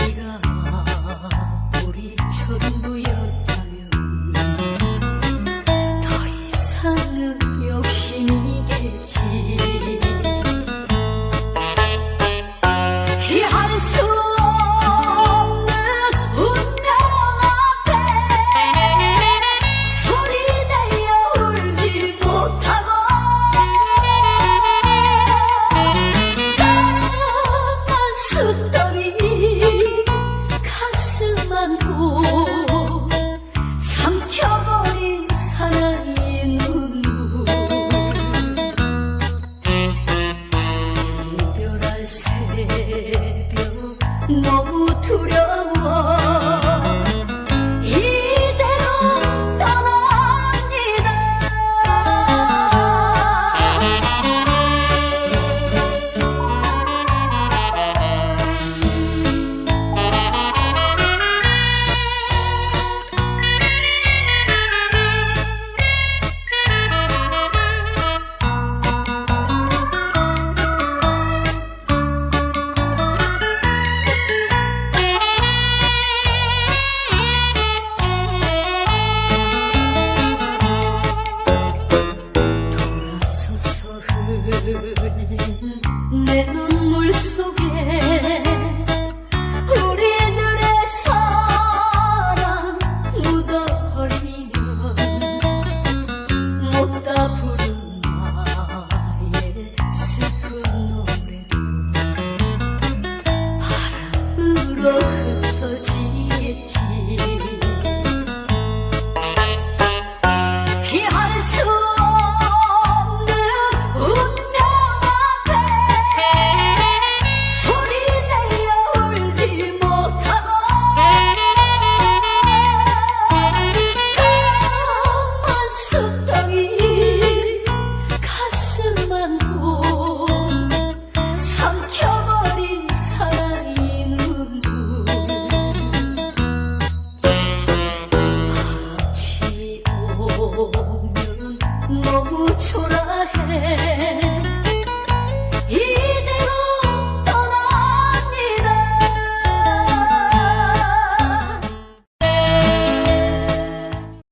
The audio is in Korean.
一个 삼켜버린 사나이의 눈물. 이별할 새벽 너무 두려워 내 눈물 속에 우리들의 사랑 묻어버리면 못다 부른 나의 슬픈 노래도 바람으로 흩어지겠지 너무 초라해